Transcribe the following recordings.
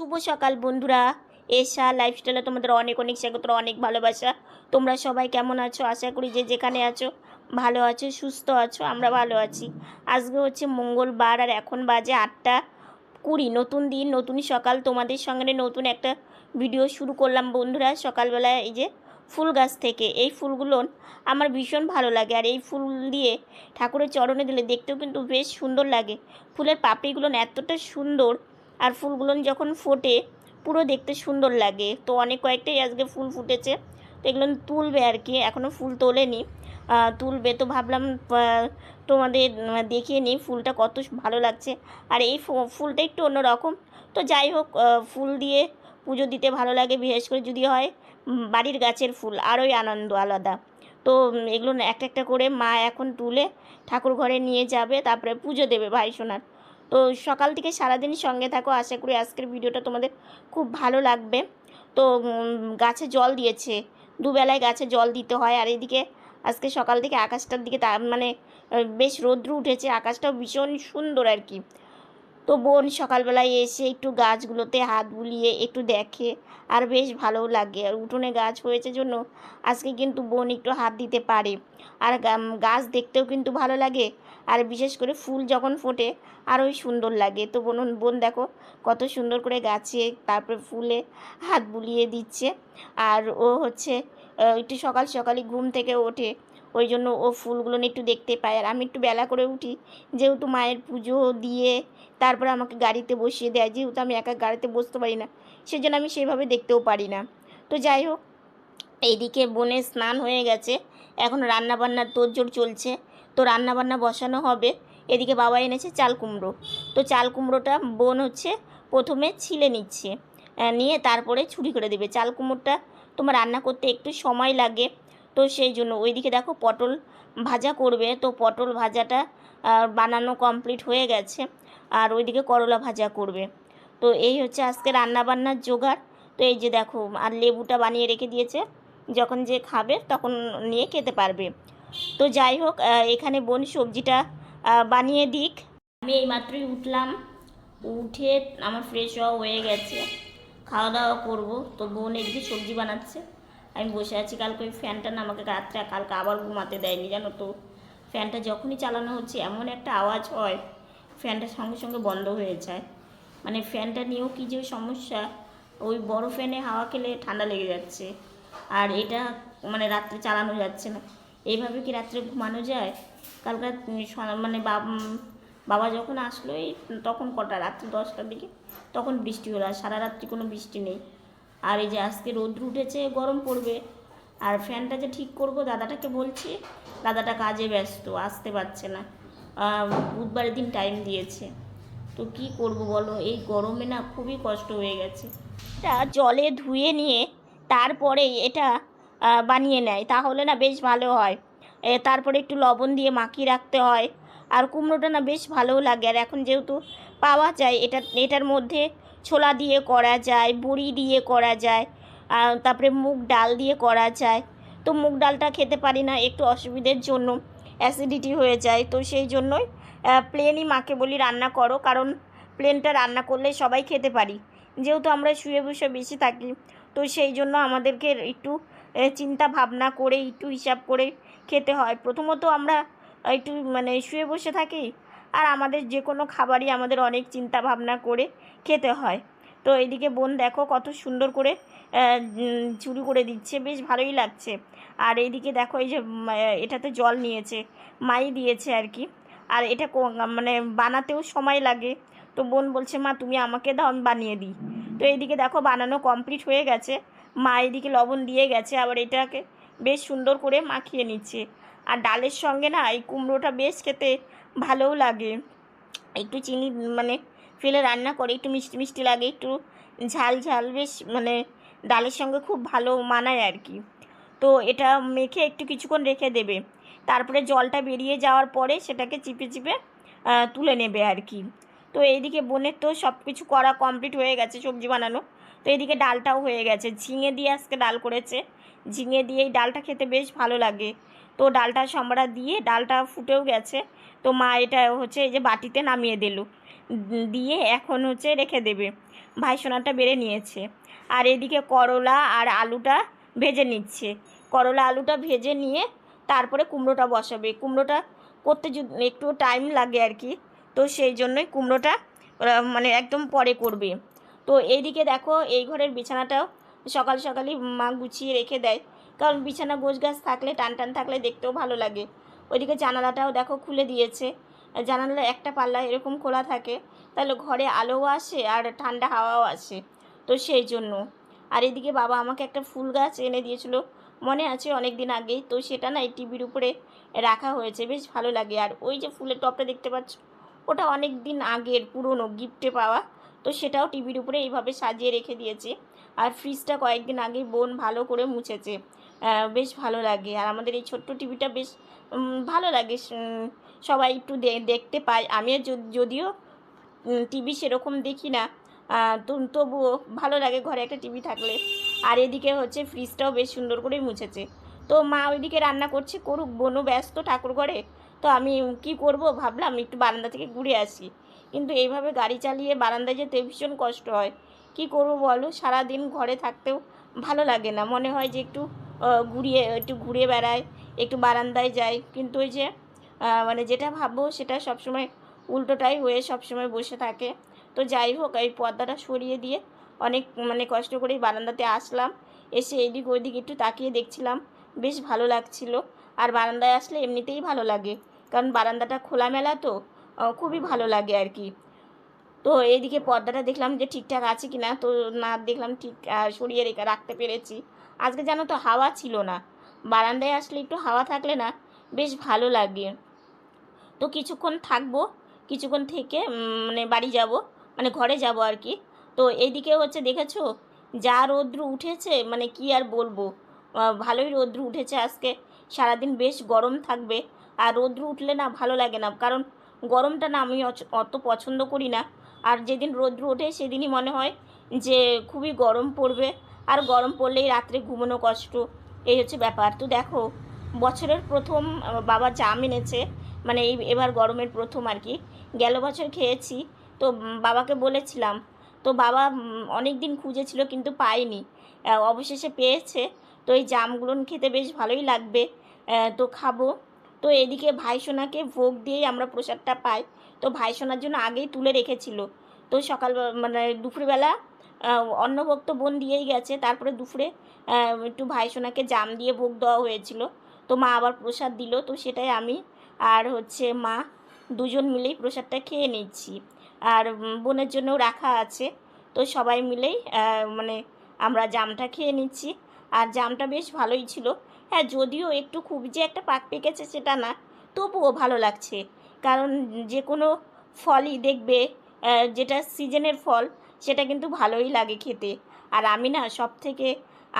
শুভ সকাল বন্ধুরা। এসা লাইফস্টাইলে তোমাদের অনেক অনেক স্বাগত, অনেক ভালোবাসা। তোমরা সবাই কেমন আছো? আশা করি যে যেখানে আছো, ভালো আছো, সুস্থ আছো, আমরা ভালো আছি। আজকে হচ্ছে মঙ্গলবার আর এখন বাজে আটটা কুড়ি। নতুন দিন, নতুন সকাল। তোমাদের সঙ্গে নতুন একটা ভিডিও শুরু করলাম বন্ধুরা সকালবেলা এই যে ফুল গাছ থেকে। এই ফুলগুলো আমার ভীষণ ভালো লাগে আর এই ফুল দিয়ে ঠাকুরের চরণে দিলে দেখতেও কিন্তু বেশ সুন্দর লাগে। ফুলের পাপড়িগুলো এতটা সুন্দর আর ফুলগুলো যখন ফোটে, পুরো দেখতে সুন্দর লাগে। তো অনেক কয়েকটাই আজকে ফুল ফুটেছে। তো এগুলো তুলবে আর কি এখনও ফুল তোলেনি। তুলবে তো ভাবলাম তোমাদের দেখিয়ে নিই ফুলটা কত ভালো লাগছে। আর এই ফুলটা একটু অন্যরকম। তো যাই হোক ফুল দিয়ে পুজো দিতে ভালো লাগে, বিশেষ করে যদি হয় বাড়ির গাছের ফুল, আরোই আনন্দ আলাদা। তো এগুলো একটা একটা করে মা এখন তুলে ঠাকুর ঘরে নিয়ে যাবে, তারপরে পুজো দেবে ভাই সোনার। তো সকাল থেকে সারাদিন সঙ্গে থাকো। আশা করি আজকের ভিডিওটা তোমাদের খুব ভালো লাগবে। তো গাছে জল দিয়েছে। দুবেলায় গাছে জল দিতে হয়। আর এদিকে আজকে সকাল থেকে আকাশটার দিকে মানে বেশ রৌদ্র উঠেছে। আকাশটাও ভীষণ সুন্দর আর কি। তো বোন সকালবেলায় এসে একটু গাছগুলোতে হাত বুলিয়ে একটু দেখে। আর বেশ ভালোও লাগে। আর উঠোনে গাছ হয়েছে জন্য আজকে কিন্তু বোন একটু হাত দিতে পারে। আর গাছ দেখতেও কিন্তু ভালো লাগে। আর বিশেষ করে ফুল যখন ফোটে, আরোই সুন্দর লাগে। তো বোন বোন দেখো, কত সুন্দর করে গাছে তারপরে ফুলে হাত বুলিয়ে দিচ্ছে। আর ও হচ্ছে একটু সকাল সকালই ঘুম থেকে ওঠে। ওই জন্য ও ফুলগুলো একটু দেখতে পায়। আর আমি একটু বেলা করে উঠি, যেহেতু মায়ের পুজো দিয়ে তারপরে আমাকে গাড়িতে বসিয়ে দেয়। যেহেতু আমি একা গাড়িতে বসতে পারি না, সেজন্য আমি সেভাবে দেখতেও পারি না। তো যাই হোক, এইদিকে বোনের স্নান হয়ে গেছে। এখন রান্না রান্নাবান্নার তোড়জোড় চলছে। তো রান্নাবান্না বসানো হবে। এদিকে বাবা এনেছে চাল কুমড়ো। তো চাল কুমড়োটা বোন হচ্ছে প্রথমে ছিলে নিচ্ছে নিয়ে তারপরে ছুরি করে দেবে। চাল কুমড়োটা তোমার রান্না করতে একটু সময় লাগে, তো সেই জন্য। ওইদিকে দেখো পটল ভাজা করবে, তো পটল ভাজাটা বানানো কমপ্লিট হয়ে গেছে, আর ওইদিকে করলা ভাজা করবে। তো এই হচ্ছে আজকে রান্নাবান্নার জোগাড়। তো এই যে দেখো, আর লেবুটা বানিয়ে রেখে দিয়েছে, যখন যে খাবে তখন নিয়ে খেতে পারবে। তো যাই হোক এখানে বোন সবজিটা বানিয়ে দিক। আমি এইমাত্রই উঠলাম, উঠে আমার ফ্রেশ হওয়া হয়ে গেছে। খাওয়া দাওয়া করব। তো বোন এদিকে সবজি বানাচ্ছে। আমি বসে আছি, কালকে ওই ফ্যানটা না আমাকে রাত্রে কালকে আবার ঘুমাতে দেয়নি, জানো তো। ফ্যানটা যখনই চালানো হচ্ছে, এমন একটা আওয়াজ হয় ফ্যানটা সঙ্গে সঙ্গে বন্ধ হয়ে যায়। মানে ফ্যানটা নিয়েও কী যে সমস্যা, ওই বড় ফ্যানে হাওয়া খেলে ঠান্ডা লেগে যাচ্ছে। আর এটা মানে রাত্রে চালানো যাচ্ছে না। এইভাবে কি রাত্রে ঘুমানো যায়? কালকে মানে বাব যখন আসলো, এই তখন কটা? রাত্রি দশটার দিকে? তখন বৃষ্টি হলো, আর সারা রাত্রি কোনো বৃষ্টি নেই। আর এই যে আজকে রোদ্র উঠেছে, গরম পড়বে। আর ফ্যানটা যে ঠিক করব, দাদাটাকে বলছি, দাদাটা কাজে ব্যস্ত, আসতে পারছে না। বুধবারের দিন টাইম দিয়েছে। তো কি করব বলো? এই গরমে না খুবই কষ্ট হয়ে গেছে। এটা জলে ধুয়ে নিয়ে, তারপরে এটা বানিয়ে নেয়। তাহলে না বেশ ভালো হয়। তারপরে একটু লবণ দিয়ে মাখিয়ে রাখতে হয়। আর কুমড়োটা না বেশ ভালোও লাগে। আর এখন যেহেতু পাওয়া যায়, এটা, এটার মধ্যে ছোলা দিয়ে করা যায়, বড়ি দিয়ে করা যায় তারপরে মুগ ডাল দিয়ে করা যায়। তো মুগ ডালটা খেতে পারি না, একটু অসুবিধের জন্য অ্যাসিডিটি হয়ে যায়। তো সেই জন্যই প্লেনই মাকে বলি রান্না করো। কারণ প্লেনটা রান্না করলে সবাই খেতে পারি। যেহেতু আমরা শুয়ে বসে বেশি থাকি, তো সেই জন্য আমাদেরকে একটু চিন্তা ভাবনা করে একটু হিসাব করে খেতে হয়। প্রথমত আমরা একটু মানে শুয়ে বসে থাকি আর আমাদের যে কোনো খাবারই আমাদের অনেক চিন্তা ভাবনা করে খেতে হয়। তো এদিকে বোন দেখো কত সুন্দর করে চুরি করে দিচ্ছে, বেশ ভালোই লাগছে। আর এইদিকে দেখো এই যে এটাতে জল নিয়েছে, মাই দিয়েছে আর কি। আর এটা মানে বানাতেও সময় লাগে। তো বোন বলছে, মা, তুমি আমাকে দাও, আমি বানিয়ে দিই। তো এইদিকে দেখো বানানো কমপ্লিট হয়ে গেছে। মা এদিকে লবণ দিয়ে গেছে, আবার এটাকে বেশ সুন্দর করে মাখিয়ে নিচ্ছে। আর ডালের সঙ্গে না এই কুমড়োটা বেশ খেতে ভালোও লাগে। একটু চিনি মানে ফেলে রান্না করে, একটু মিষ্টি মিষ্টি লাগে, একটু ঝাল ঝাল বেশ মানে ডালের সঙ্গে খুব ভালো মানায় আর কি। তো এটা মেখে একটু কিছুক্ষণ রেখে দেবে। তারপরে জলটা বেরিয়ে যাওয়ার পরে সেটাকে চিপে চিপে তুলে নেবে আর কি। তো এইদিকে বোনের তো সব কিছু করা কমপ্লিট হয়ে গেছে, সবজি বানানো। তো এদিকে ডালটাও হয়ে গেছে। ঝিঙে দিয়ে আজকে ডাল করেছে। ঝিঙে দিয়ে এই ডালটা খেতে বেশ ভালো লাগে। তো ডালটা সম্বরা দিয়ে ডালটা ফুটেও গেছে। তো মা এটা হচ্ছে এই যে বাটিতে নামিয়ে দিল। দিয়ে এখন হচ্ছে রেখে দেবে। ভাইসোনাটা বেড়ে নিয়েছে। আর এদিকে করলা আর আলুটা ভেজে নিচ্ছে। করলা আলুটা ভেজে নিয়ে তারপরে কুমড়োটা বসাবে। কুমড়োটা করতে একটু টাইম লাগে আর কি। তো সেই জন্যই কুমড়োটা মানে একদম পরে করবে। তো এইদিকে দেখো, এই ঘরের বিছানাটাও সকাল সকালই মা গুছিয়ে রেখে দেয়। কারণ বিছানা গোছ গাছ থাকলে টান টান থাকলে দেখতেও ভালো লাগে। ওইদিকে জানালাটাও দেখো খুলে দিয়েছে। জানালা একটা পাল্লা এরকম খোলা থাকে, তাহলে ঘরে আলোও আসে আর ঠান্ডা হাওয়াও আসে। তো সেই জন্য। আর এদিকে বাবা আমাকে একটা ফুল গাছ এনে দিয়েছিল, মনে আছে অনেক দিন আগেই। তো সেটা না এই টিভির উপরে রাখা হয়েছে, বেশ ভালো লাগে। আর ওই যে ফুলের টপটা দেখতে পাচ্ছ, ওটা অনেক দিন আগের, পুরনো, গিফটে পাওয়া। তো সেটাও টিভির উপরে এইভাবে সাজিয়ে রেখে দিয়েছে। আর ফ্রিজটা কয়েকদিন আগেই বোন ভালো করে মুছেছে। বেশ ভালো লাগে। আর আমাদের এই ছোট্ট টিভিটা বেশ ভালো লাগে। সবাই একটু দেখতে পায়। আমিও যদিও টিভি সেরকম দেখি না তবুও ভালো লাগে ঘরে একটা টিভি থাকলে। আর এদিকে হচ্ছে ফ্রিজটাও বেশ সুন্দর করে মুছেছে। তো মা ওইদিকে রান্না করছে, করুক। বোনও ব্যস্ত ঠাকুর ঘরে। তো আমি কি করব ভাবলাম, একটু বারান্দা থেকে ঘুরে আসি। কিন্তু এইভাবে গাড়ি চালিয়ে বারান্দায় যেতে ভীষণ কষ্ট হয়। কি করব বলো? সারাদিন ঘরে থাকতেও ভালো লাগে না। মনে হয় যে একটু ঘুরিয়ে, একটু ঘুরে বেড়ায় একটু বারান্দায় যাই। কিন্তু ওই যে মানে যেটা ভাববো সেটা সবসময় উল্টোটাই হয়ে সবসময় বসে থাকে। তো যাই হোক, এই পর্দাটা সরিয়ে দিয়ে অনেক মানে কষ্ট করেই বারান্দাতে আসলাম। এসে এদিক ওইদিক একটু তাকিয়ে দেখছিলাম। বেশ ভালো লাগছিল। আর বারান্দায় আসলে এমনিতেই ভালো লাগে। কারণ বারান্দাটা খোলামেলা তো। খুবই ভালো লাগে আর কি তো এইদিকে পর্দাটা দেখলাম যে ঠিকঠাক আছে কি না তো না, দেখলাম ঠিক সরিয়ে রেখে রাখতে পেরেছি। আজকে জানো তো হাওয়া ছিল না। বারান্দায় আসলে একটু হাওয়া থাকলে না বেশ ভালো লাগে। তো কিছুক্ষণ থাকব, কিছুক্ষণ থেকে মানে বাড়ি যাব মানে ঘরে যাব আর কি তো এইদিকে হচ্ছে দেখেছ, যা রৌদ্র উঠেছে মানে কি আর বলব। ভালোই রৌদ্র উঠেছে আজকে। সারাদিন বেশ গরম থাকবে। আর রৌদ্র উঠলে না ভালো লাগে না। কারণ গরমটা না আমি অত পছন্দ করি না। আর যেদিন রৌদ্র ওঠে সেদিনই মনে হয় যে খুবই গরম পড়বে। আর গরম পড়লেই রাত্রে ঘুমানো কষ্ট, এই হচ্ছে ব্যাপার। তো দেখো, বছরের প্রথম বাবা জাম এনেছে মানে এই এবার গরমের প্রথম আর কি। গেল বছর খেয়েছি, তো বাবাকে বলেছিলাম, তো বাবা অনেক দিন খুঁজেছিল কিন্তু পায়নি। অবশেষে পেয়েছে, তো এই জামগুলো খেতে বেশ ভালোই লাগবে। তো খাব। তো এদিকে ভাইসোনাকে ভোগ দিয়েই আমরা প্রসাদটা পাই। তো ভাইসোনার জন্য আগেই তুলে রেখেছিল। তো সকাল মানে দুপুরবেলা আহ, অন্নভোগ তো বোন দিয়েই গেছে। তারপরে দুপুরে একটু ভাইসোনাকে জাম দিয়ে ভোগ দেওয়া হয়েছিল। তো মা আবার প্রসাদ দিল। তো সেটাই আমি আর হচ্ছে মা দুজন মিলেই প্রসাদটা খেয়ে নিচ্ছি। আর বোনের জন্যও রাখা আছে। তো সবাই মিলেই মানে আমরা জামটা খেয়ে নিচ্ছি। আর জামটা বেশ ভালোই ছিল। হ্যাঁ যদিও একটু খুব যে একটা পাক পেকেছে সেটা না, তবুও ভালো লাগছে। কারণ যে কোনো ফলই দেখবে যেটা সিজনের ফল, সেটা কিন্তু ভালোই লাগে খেতে। আর আমি না সব থেকে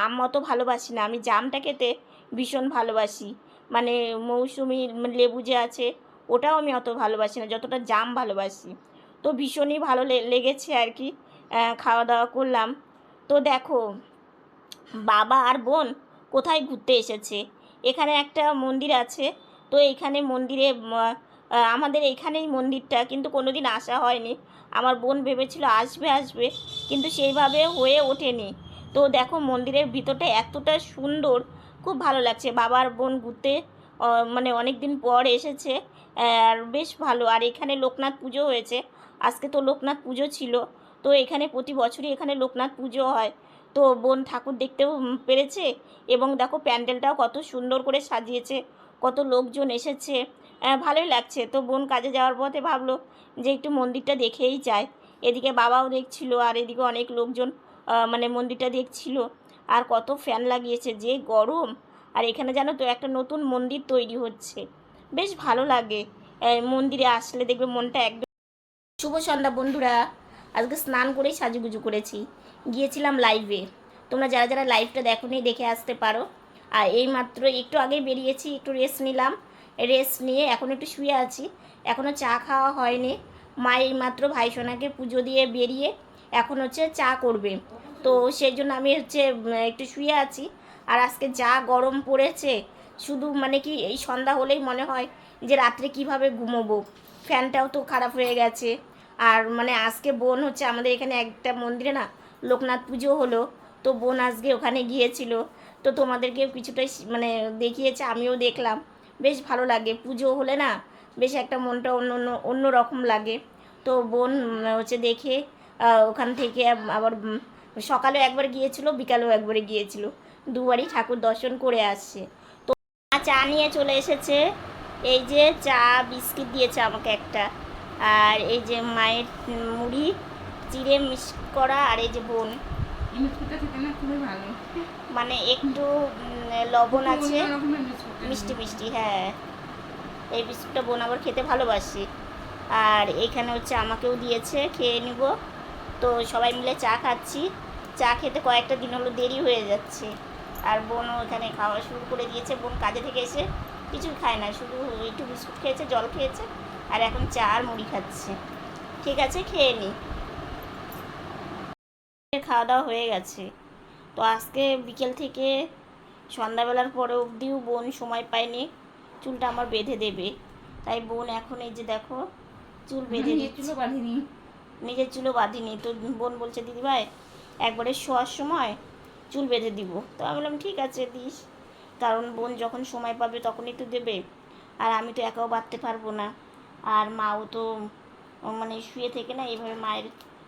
আম অত ভালোবাসি না। আমি জামটা খেতে ভীষণ ভালোবাসি। মানে মৌসুমি লেবু যে আছে, ওটাও আমি অত ভালোবাসি না, যতটা জাম ভালোবাসি। তো ভীষণই ভালো লেগেছে আর কি। খাওয়া দাওয়া করলাম। তো দেখো, বাবা আর বোন কোথায় ঘুরতে এসেছে? এখানে একটা মন্দির আছে। তো এইখানে মন্দিরে আমাদের এইখানেই মন্দিরটা, কিন্তু কোনোদিন আসা হয়নি। আমার বোন ভেবেছিল আসবে আসবে, কিন্তু সেইভাবে হয়ে ওঠেনি। তো দেখো, মন্দিরের ভিতরটা এতটা সুন্দর, খুব ভালো লাগছে। বাবার বোন ঘুরতে মানে অনেক দিন পর এসেছে, আর বেশ ভালো। আর এখানে লোকনাথ পুজো হয়েছে। আজকে তো লোকনাথ পুজো ছিল। তো এখানে প্রতি বছরই এখানে লোকনাথ পুজো হয়। তো বোন ঠাকুর দেখতেও পেরেছে এবং দেখো প্যান্ডেলটাও কত সুন্দর করে সাজিয়েছে, কত লোকজন এসেছে। ভালোই লাগছে। তো বোন কাজে যাওয়ার পথে ভাবলো যে একটু মন্দিরটা দেখেই যায়। এদিকে বাবাও দেখছিল আর এদিকে অনেক লোকজন মানে মন্দিরটা দেখছিল। আর কত ফ্যান লাগিয়েছে, যে গরম। আর এখানে জানো তো একটা নতুন মন্দির তৈরি হচ্ছে। বেশ ভালো লাগে। মন্দিরে আসলে দেখবে মনটা একদম শুভ সন্ধ্যা বন্ধুরা। আজকে স্নান করেই সাজুগুজু করেছি। গিয়েছিলাম লাইভে তোমরা যারা যারা লাইভটা দেখো নি দেখে আসতে পারো। আর এই মাত্র একটু আগে বেরিয়েছি, একটু রেস্ট নিলাম। রেস্ট নিয়ে এখন একটু শুয়ে আছি। এখনও চা খাওয়া হয়নি। মা এই মাত্র ভাইসোনাকে পুজো দিয়ে বেরিয়ে এখন হচ্ছে চা করবে। তো সেই জন্য আমি হচ্ছে একটু শুয়ে আছি। আর আজকে যা গরম পড়েছে, শুধু মানে কি এই সন্ধ্যা হলেই মনে হয় যে রাত্রে কীভাবে ঘুমোবো। ফ্যানটাও তো খারাপ হয়ে গেছে। আর মানে আজকে বোন হচ্ছে আমাদের এখানে একটা মন্দিরে না লোকনাথ পুজো হলো। তো বোন আজকে ওখানে গিয়েছিল। তো তোমাদেরকে কিছুটা স- মানে দেখিয়েছে আমিও দেখলাম। বেশ ভালো লাগে পুজো হলে না বেশ একটা মনটা অন্য অন্য অন্য রকম লাগে। তো বোন হচ্ছে দেখে ওখান থেকে আবার উম, সকালেও একবার গিয়েছিল বিকালেও একবারে গিয়েছিল। দুবারই ঠাকুর দর্শন করে আসছে। তো চা নিয়ে চলে এসেছে। এই যে চা বিস্কিট দিয়েছে আমাকে একটা। আর এই যে মায়ের মুড়ি চিড়ে মিক্স করা আর এই যে বোন। মানে একটু লবণ আছে। মিষ্টি মিষ্টি হ্যাঁ। এই বিস্কুটটা বোন আবার খেতে ভালোবাসি। আর এখানে হচ্ছে আমাকেও দিয়েছে খেয়ে নিব। তো সবাই মিলে চা খাচ্ছি। চা খেতে কয়েকটা দিন হলো দেরি হয়ে যাচ্ছে। আর বোনও এখানে খাওয়া শুরু করে দিয়েছে। বোন কাজে থেকে এসে কিছু খায় না। শুধু একটু বিস্কুট খেয়েছে জল খেয়েছে। আর এখন চা আর মুড়ি খাচ্ছে। ঠিক আছে খেয়ে নি। খাওয়া দাওয়া হয়ে গেছে। তো আজকে বিকেল থেকে সন্ধ্যাবেলার পরে অবধিও বোন সময় পায়নি। চুলটা আমার বেঁধে দেবে। তাই বোন এখন এই যে দেখো চুল বেঁধে বাঁধিনি। নিজের চুলও বাঁধিনি। তো বোন বলছে দিদিভাই একবারে শোয়ার সময় চুল বেঁধে দিব। তো আমি বললাম ঠিক আছে দিস। কারণ বোন যখন সময় পাবে তখনই তো দেবে। আর আমি তো একাও বাঁধতে পারব না। আর মাও তো মানে শুয়ে থেকে না এভাবে মায়ের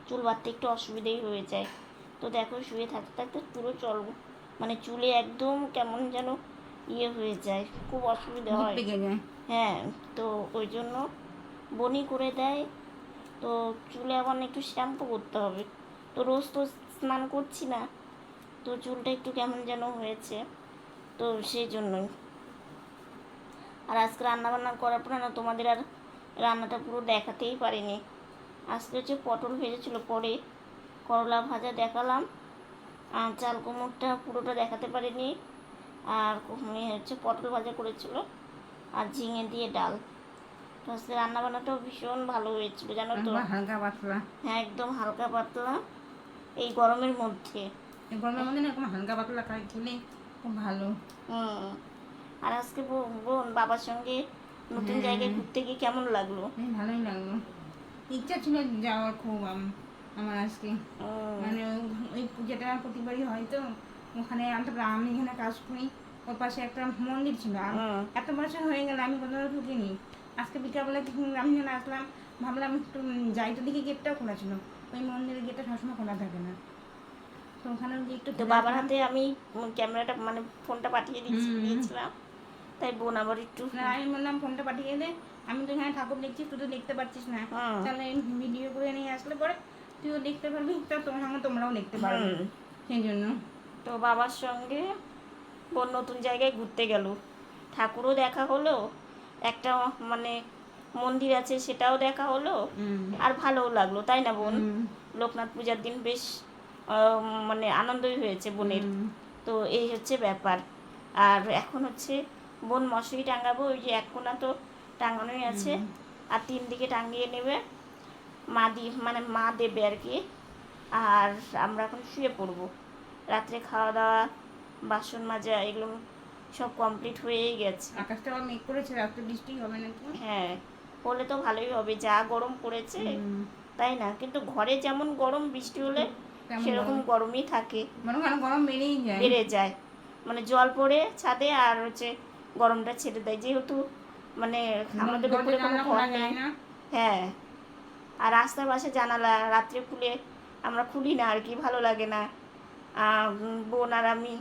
চুল বাঁধতে একটু অসুবিধেই হয়ে যায়। তো দেখো শুয়ে থাকতে থাকতে পুরো চল মানে চুলে একদম কেমন যেন ইয়ে হয়ে যায় খুব অসুবিধা হয়। হ্যাঁ তো ওই জন্য বনি করে দেয়। তো চুলে আবার একটু শ্যাম্পু করতে হবে। তো রোজ তো স্নান করছি না তো চুলটা একটু কেমন যেন হয়েছে তো সেই জন্যই। আর আজকে রান্না বান্না করার পরে না তোমাদের আর রান্নাটা পুরো দেখাতেই পারিনি। আজকে হচ্ছে পটল ভেজেছিল পরে করলা ভাজা দেখালাম। আর চাল কুমড়টা পুরোটা দেখাতে পারিনি। আর হচ্ছে পটল ভাজা করেছিল আর ঝিঙে দিয়ে ডাল। তো আজকে রান্নাবান্নাটাও ভীষণ ভালো হয়েছিল জানো তো? হালকা পাতলা। হ্যাঁ একদম হালকা পাতলা এই গরমের মধ্যে। এই গরমের মধ্যে এরকম হালকা পাতলা খাই খুব ভালো। হুম। আর আজকে বোন বাবার সঙ্গে নতুন। জায়গায় ঘুরতে গিয়ে কেমন লাগল? ভালোই লাগল। ইচ্ছা ছিল যাওয়ার খুব আম- আমার আজকে। মানে ওই- যেটা প্রতিবারই হয় তো ওখানে আমি এখানে কাজ করি ওর পাশে একটা মন্দির ছিল। এত বছর হয়ে গেল আমি কোথাও ঢুকিনি। আজকে বিকালবেলা আমি যখন আসলাম ভাবলাম একটু যাই তো দেখি গেটটাও খোলা ছিল। ওই মন্দিরের গেটটা সবসময় খোলা থাকে না। তো ওখানে একটু তো বাবার হাতে আমি ক্যামেরাটা মানে ফোনটা পাঠিয়ে। দিয়েছিলাম। তাই বোন আবার একটু আমি বললাম ফোনটা পাঠিয়ে দে। আমি তো এখানে ঠাকুর দেখছি তুই তো দেখতে পাচ্ছিস না। হুম। তাহলে ভিডিও করে নিয়ে আসলে পরে তুইও দেখতে পারবি তা তোমার সঙ্গে তোমরাও দেখতে পারবে। সেই জন্য। তো বাবার সঙ্গে বোন নতুন জায়গায় ঘুরতে গেল। ঠাকুরও দেখা হলো একটা মানে মন্দির আছে সেটাও দেখা হলো আর ভালোও লাগল তাই না বোন? লোকনাথ পূজার দিন বেশ মানে আনন্দই হয়েছে বোনের। তো এই হচ্ছে ব্যাপার। আর এখন হচ্ছে বোন মশারি টাঙাবো ওই যে এক কোনা তো টাঙানোই আছে। আর তিন দিকে টাঙিয়ে নেবে। মা দি মানে মা দেবে আর কি। আর আমরা এখন শুয়ে পড়ব। রাত্রে খাওয়া দাওয়া বাসন মাজা এগুলো সব কমপ্লিট হয়েই গেছে। আকাশটা মেঘ করেছে রাত্রে বৃষ্টি হবে নাকি? হ্যাঁ হলে তো ভালোই হবে। যা গরম পড়েছে তাই না? কিন্তু ঘরে যেমন গরম বৃষ্টি হলে সেরকম গরমই থাকে। মনে গরম বেড়েই যায়। বেড়ে যায়। মানে জল পড়ে ছাদে আর হচ্ছে গরমটা ছেড়ে দেয়। যেহেতু মানে আমাদের উপরে কোনো ঘর নেই। না। হ্যাঁ। আর রাস্তার পাশে জানালা রাত্রে খুলে আমরা খুলি না আর কি ভালো লাগে না। বোন আর আমি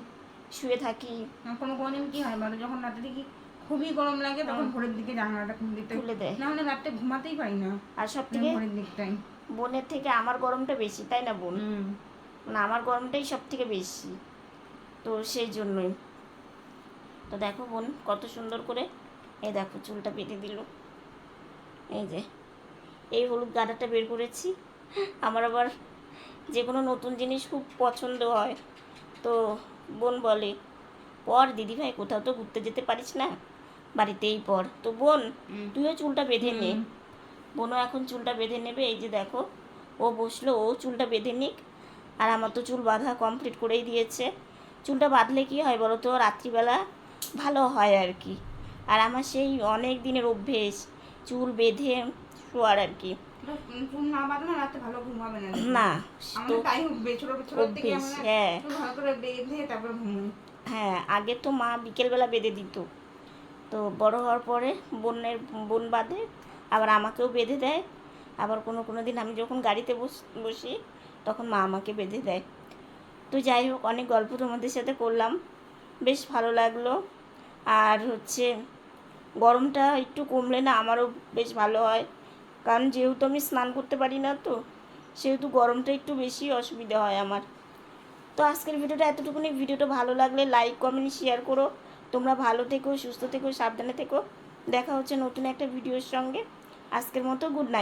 শুয়ে থাকি। কোনো কোনো কি হয় বলো? যখন রাতে দেখি খুবই গরম লাগে তখন ভোরের দিকে জানলাটা খুলে দিতে খুলে দেয়। না হলে রাতে ঘুমাতেই পারি না। আর সব থেকে ভোরের দিকটাই। বোনের থেকে আমার গরমটা বেশি তাই না বোন? মানে আমার গরমটাই সব থেকে বেশি। তো সেই জন্যই। তো দেখো বোন কত সুন্দর করে এই দেখো চুলটা বেঁধে দিল। এই যে এই হলুদ গাঁদাটা বের করেছি। আমার আবার যে কোনো নতুন জিনিস খুব পছন্দ হয়। তো বোন বলে পর দিদিভাই কোথাও তো ঘুরতে যেতে পারিস না? বাড়িতেই পর। তো বোন। তুইও চুলটা বেঁধে নে। বোনও এখন চুলটা বেঁধে নেবে। এই যে দেখো ও বসল ও চুলটা বেঁধে নিক। আর আমার তো চুল বাঁধা কমপ্লিট করেই দিয়েছে। চুলটা বাঁধলে কি হয় বলো তো রাত্রিবেলা ভালো হয় আর কি। আর আমার সেই অনেক দিনের অভ্যেস চুল বেঁধে শোয়ার আর কি। না তো অভ্যেস, হ্যাঁ। হ্যাঁ আগে তো মা বিকেলবেলা বেঁধে দিত। তো বড় হওয়ার পরে বোনের বোন বাঁধে আবার আমাকেও বেঁধে দেয়। আবার কোনো কোনো দিন আমি যখন গাড়িতে বস বসি তখন মা আমাকে বেঁধে দেয়। তো যাই হোক অনেক গল্প তোমাদের সাথে করলাম। বেশ ভালো লাগল। আর হচ্ছে গরমটা একটু কমলে না আমারও বেশ ভালো হয়। কারণ যেহেতু আমি স্নান করতে পারি না তো, সেহেতু গরমটা একটু বেশি অসুবিধা হয় আমার। তো আজকের ভিডিওটা এতটুকুনি। ভিডিওটা ভালো লাগলে লাইক কমেন্ট শেয়ার করো। তোমরা ভালো থেকো, সুস্থ থেকো, সাবধানে থেকো। দেখা হচ্ছে নতুন একটা ভিডিওর সঙ্গে। আজকের মতো গুড নাইট